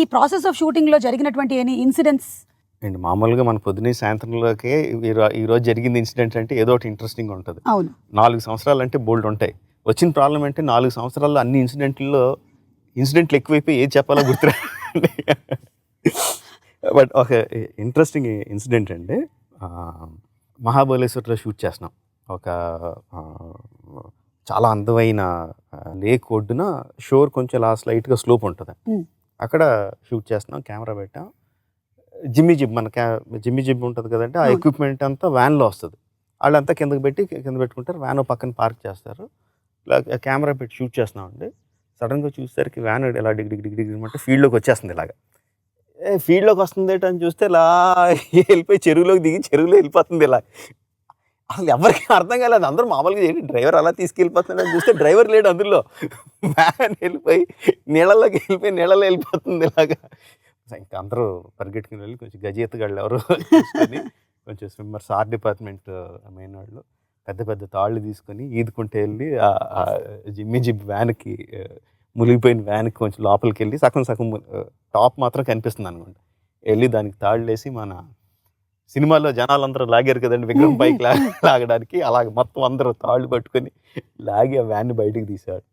ఈ process of షూటింగ్లో జరిగినటువంటి ఎనీ ఇన్సిడెంట్స్? అండ్ మామూలుగా మన పొద్దున్నే సాయంత్రంలోకే ఈ రోజు జరిగింది ఇన్సిడెంట్ అంటే ఏదో ఒకటి ఇంట్రెస్టింగ్ ఉంటుంది. అవును. నాలుగు సంవత్సరాలు అంటే బోల్డ్ ఉంటాయి. వచ్చిన ప్రాబ్లం అంటే నాలుగు సంవత్సరాల్లో అన్ని ఇన్సిడెంట్లో ఇన్సిడెంట్లు ఎక్కువైపోయి ఏది చెప్పాలో గుర్తురా బట్ ఒక ఇంట్రెస్టింగ్ ఇన్సిడెంట్ అండి. మహాబలేశ్వర్లో షూట్ చేస్తున్నాం. ఒక చాలా అందమైన లేక్ ఒడ్డున షోర్ కొంచెం లాస్ట్ లైట్గా స్లోప్ ఉంటుంది. అక్కడ షూట్ చేస్తున్నాం కెమెరా పెట్టాం. జిమ్మి జిబ్ మన క్యా జిమ్మి జిబ్ ఉంటుంది కదంటే ఆ. ఎక్విప్మెంట్ అంతా వ్యాన్లో వస్తుంది. వాళ్ళంతా కిందకి పెట్టి కింద పెట్టుకుంటారు వ్యాన్ పక్కన పార్క్ చేస్తారు. ఇలా కెమెరా పెట్టి షూట్ చేస్తున్నామండి. సడన్గా చూసేసరికి వ్యాన్ ఇలా డిగ్ డిగ్ డిగ్ డిగ్ అంటే ఫీల్డ్లోకి వచ్చేస్తుంది ఇలాగా. ఏ ఫీల్డ్లోకి వస్తుంది అని చూస్తే ఇలా వెళ్ళిపోయి చెరువులోకి దిగి చెరువులో వెళ్ళిపోతుంది ఇలా. అసలు ఎవరికి అర్థం కాలేదు. అందరూ మామూలుగా ఏంటి? డ్రైవర్ అలా తీసుకెళ్ళిపోతున్నాడు చూస్తే డ్రైవర్ లేడు అందులో. వ్యాన్ వెళ్ళిపోయి నీళ్ళలోకి వెళ్ళిపోయి నీళ్ళలో వెళ్ళిపోతుంది ఇలాగా. ఇంకా అందరూ పరిగెట్టుకుని వెళ్ళి కొంచెం గజేతగాళ్ళు ఎవరు కొంచెం స్విమ్మర్స్ ఆర్ట్ డిపార్ట్మెంట్ మెయిన్ వాళ్ళు పెద్ద పెద్ద తాళ్ళు తీసుకొని ఈదుకుంటే వెళ్ళి ఆ జిమ్మి జిబ్ వ్యాన్కి మునిగిపోయిన వ్యాన్కి కొంచెం లోపలికి వెళ్ళి సగం సగం టాప్ మాత్రం కనిపిస్తుంది అనుకోండి వెళ్ళి దానికి తాళ్ళు వేసి మన సినిమాలో జనాలందరూ లాగారు కదండి విగ్రహం పైకి లా- లాగడానికి. అలాగ మొత్తం అందరూ తాళ్ళు పట్టుకొని లాగి ఆ వ్యాన్ని బయటికి తీశాడు